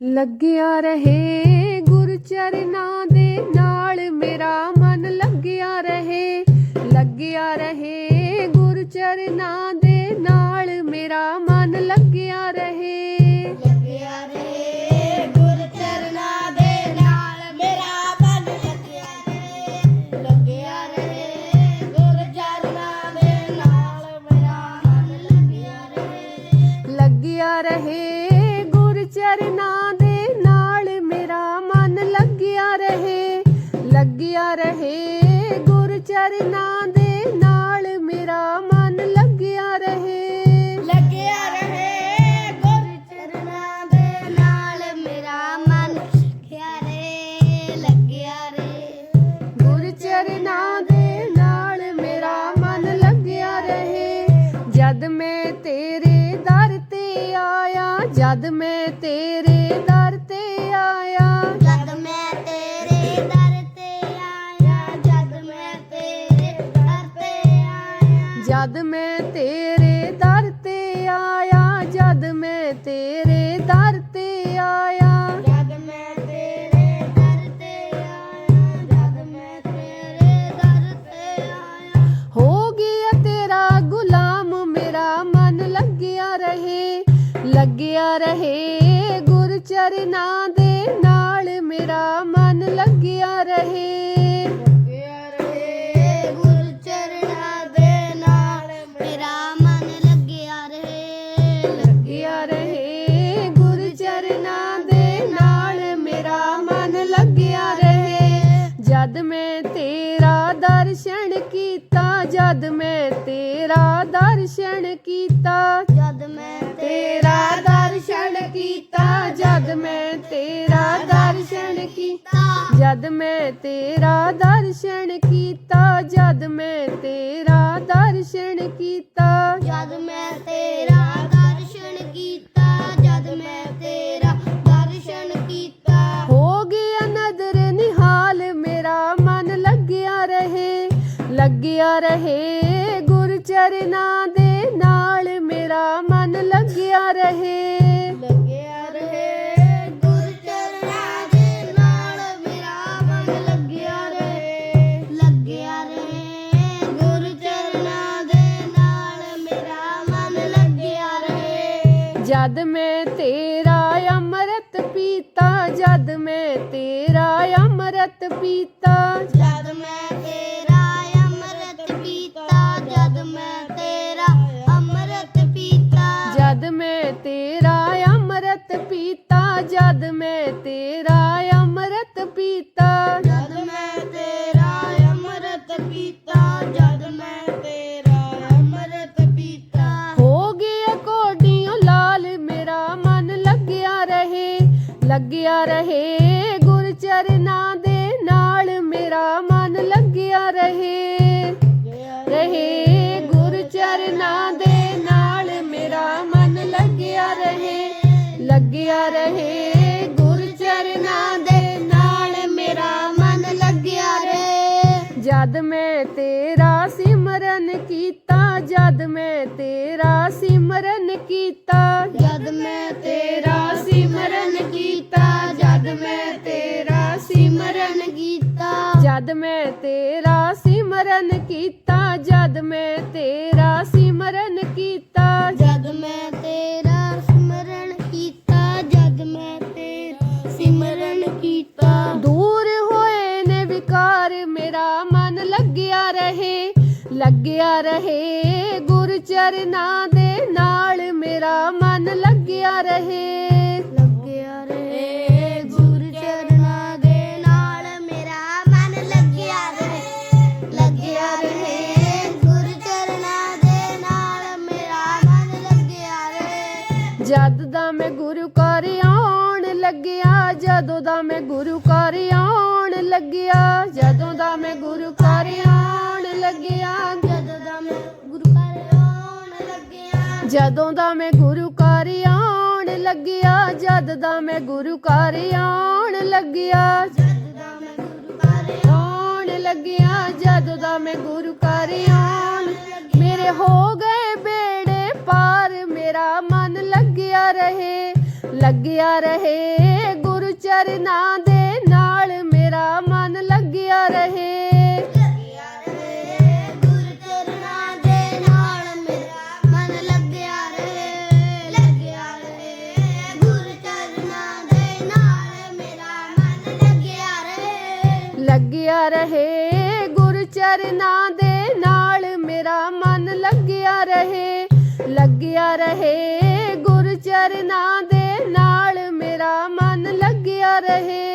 ਲੱਗਿਆ ਰਹੇ ਗੁਰ ਚਰਨਾਂ ਦੇ ਨਾਲ ਮੇਰਾ ਮਨ ਲੱਗਿਆ ਰਹੇ ਲੱਗਿਆ ਰਹੇ ਗੁਰ ਚਰਨਾਂ ਦੇ ਨਾਲ ਮੇਰਾ ਮਨ ਲੱਗਿਆ ਰਹੇ। ਲੱਗਿਆ ਰੇ ਗੁਰ ਚਰਨਾਂ ਦੇ ਨਾਲ ਮੇਰਾ ਮਨ ਲੱਗਿਆ ਰੇ ਲੱਗਿਆ ਰੇ ਗੁਰ ਚਰਨਾਂ ਦੇ ਨਾਲ ਮੇਰਾ ਮਨ ਲੱਗਿਆ ਰੇ ਲੱਗਿਆ ਰਹੇ ਗੁਰ ਚਰਨਾਂ ਜਦ ਮੈਂ ਤੇਰੇ ਦਰ ਤੇ ਆਇਆ ਜਦ ਮੈਂ ਤੇਰੇ ਦਰ ਤੇ ਆਇਆ ਜਦ ਮੈਂ ਤੇਰੇ ਦਰ ਤੇ ਆਇਆ। ਜਦ ਮੈਂ ਤੇਰੇ ਦਰ ਤੇ ਆਇਆ ਜਦ ਮੈਂ ਤੇਰੇ ਦਰ ਤੇਰਾ ਦਰਸ਼ਨ ਕੀਤਾ। ਜਦ ਮੈਂ ਤੇਰਾ ਦਰਸ਼ਨ ਕੀਤਾ ਜਦ ਮੈਂ ਤੇਰਾ ਦਰਸ਼ਨ ਕੀਤਾ। ਜਦ ਮੈਂ ਤੇਰਾ ਦਰਸ਼ਨ ਕੀਤਾ ਜਦ ਮੈਂ ਤੇਰਾ ਦਰਸ਼ਨ ਕੀਤਾ। ਜਦ ਮੈਂ ਤੇਰਾ ਜਦ ਮੈਂ ਤੇਰਾ ਅੰਮ੍ਰਿਤ ਪੀਤਾ ਜਦ ਮੈਂ ਤੇਰਾ ਅੰਮ੍ਰਿਤ ਪੀਤਾ। ਜਦ ਮੈਂ ਤੇਰਾ ਅੰਮ੍ਰਿਤ ਪੀਤਾ ਜਦ ਮੈਂ ਤੇਰਾ ਅੰਮ੍ਰਿਤ ਪੀਤਾ। ਜਦ ਮੈਂ ਤੇਰਾ ਅੰਮ੍ਰਿਤ ਪੀਤਾ ਜਦ ਮੈਂ ਤੇਰਾ ਅੰਮ੍ਰਿਤ ਪੀਤਾ। ਜਦ ਮੈਂ ਤੇਰਾ ਅੰਮ੍ਰਿਤ ਪੀਤਾ ਜਦ ਮੈਂ ਤੇਰਾ ਸਿਮਰਨ ਕੀਤਾ ਜਦ ਮੈਂ ਤੇਰਾ ਸਿਮਰਨ ਕੀਤਾ ਜਦ ਮੈਂ ਤੇਰਾ ਸਿਮਰਨ ਕੀਤਾ ਜਦ ਮੈਂ ਤੇਰਾ ਸਿਮਰਨ ਕੀਤਾ ਜਦ ਮੈਂ ਤੇਰਾ ਸਿਮਰਨ ਕੀਤਾ ਜਦ ਮੈਂ ਚਰਨਾਂ ਦੇ ਨਾਲ ਮੇਰਾ ਮਨ ਲੱਗਿਆ ਰਹੇ। ਲੱਗਿਆ ਰਹੇ। ਗੁਰ ਚਰਨਾਂ ਦੇ ਨਾਲ ਮੇਰਾ ਮਨ ਲੱਗਿਆ ਰਹੇ। ਲੱਗਿਆ ਰਹੇ। ਗੁਰ ਚਰਨਾਂ ਦੇ ਨਾਲ ਮੇਰਾ ਮਨ ਲੱਗਿਆ ਰਹੇ। ਜਦ ਦਾ ਮੈਂ ਗੁਰੂ ਘਰ ਆਉਣ ਲੱਗਿਆ ਜਦੋਂ ਦਾ ਮੈਂ ਗੁਰੂ ਘਰ ਆਉਣ ਲੱਗਿਆ ਜਦੋਂ ਦਾ ਮੈਂ ਗੁਰੂ ਘਰ ਆਉਣ ਲੱਗਿਆ ਜਦੋਂ ਦਾ ਮੈਂ ਗੁਰੂ ਘਰ ਆਉਣ ਲੱਗਿਆ, ਜਦ ਦਾ ਮੈਂ ਗੁਰੂ ਘਰ ਆਉਣ ਲੱਗਿਆ। ਆਉਣ ਲੱਗਿਆ, ਜਦੋਂ ਦਾ ਮੈਂ ਗੁਰੂ ਘਰ ਆਉਣ ਮੇਰੇ ਹੋ ਗਏ ਬੇੜੇ ਪਾਰ, ਮੇਰਾ ਮਨ ਲੱਗਿਆ ਰਹੇ ਲੱਗਿਆ ਰਹੇ ਗੁਰੂ ਚਰਨਾਂ ਦੇ ਨਾਲ। ਮੇਰਾ ਮਨ ਲੱਗਿਆ ਰਹੇ ਰਹੇ। ਗੁਰੂ ਚਰਨਾਂ ਦੇ ਨਾਲ ਮੇਰਾ ਮਨ ਲੱਗਿਆ ਰਹੇ। ਲੱਗਿਆ ਰਹੇ। ਗੁਰੂ ਚਰਨਾਂ ਦੇ ਨਾਲ ਮੇਰਾ ਮਨ ਲੱਗਿਆ ਰਹੇ।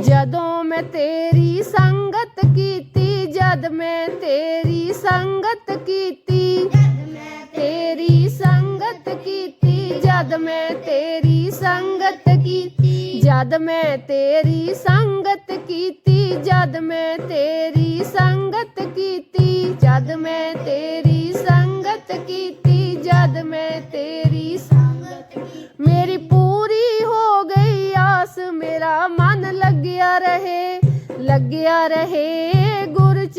ਜਦੋਂ ਮੈਂ ਤੇਰੀ ਸੰਗ ਕੀਤੀ ਜਦ ਮੈਂ ਤੇਰੀ ਸੰਗਤ ਕੀਤੀ ਜਦ ਮੈਂ ਤੇਰੀ ਸੰਗਤ ਕੀਤੀ ਜਦ ਮੈਂ ਤੇਰੀ ਸੰਗਤ ਕੀਤੀ ਜਦ ਮੈਂ ਤੇਰੀ ਸੰਗਤ ਕੀਤੀ ਜਦ ਮੈਂ ਤੇਰੀ ਸੰਗਤ ਕੀਤੀ ਜਦ ਮੈਂ ਤੇਰੀ ਸੰਗਤ ਕੀਤੀ ਜਦ ਮੈਂ ਤੇਰੀ ਸੰਗਤ ਕੀਤੀ ਮੇਰੀ ਪੂਰੀ ਹੋ ਗਈ ਆਸ ਮੇਰਾ ਮਨ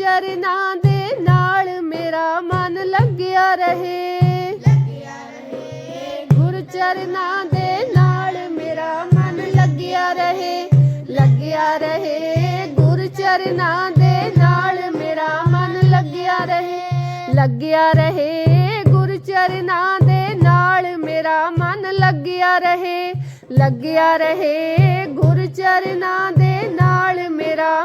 ਚਰਨਾਂ ਦੇ ਨਾਲ ਮੇਰਾ ਮਨ ਲੱਗਿਆ ਰਹੇ। ਲੱਗਿਆ ਰਹੇ। ਗੁਰੂ ਚਰਨਾਂ ਦੇ ਨਾਲ ਮੇਰਾ ਮਨ ਲੱਗਿਆ ਰਹੇ। ਲੱਗਿਆ ਰਹੇ। ਗੁਰੂ ਚਰਨਾਂ ਦੇ ਨਾਲ ਮੇਰਾ ਮਨ ਲੱਗਿਆ ਰਹੇ। ਲੱਗਿਆ ਰਹੇ। ਗੁਰੂ ਚਰਨਾਂ ਦੇ ਨਾਲ ਮੇਰਾ ਮਨ ਲੱਗਿਆ ਰਹੇ। ਲੱਗਿਆ ਰਹੇ। ਗੁਰੂ ਚਰਨਾਂ ਦੇ ਨਾਲ ਮੇਰਾ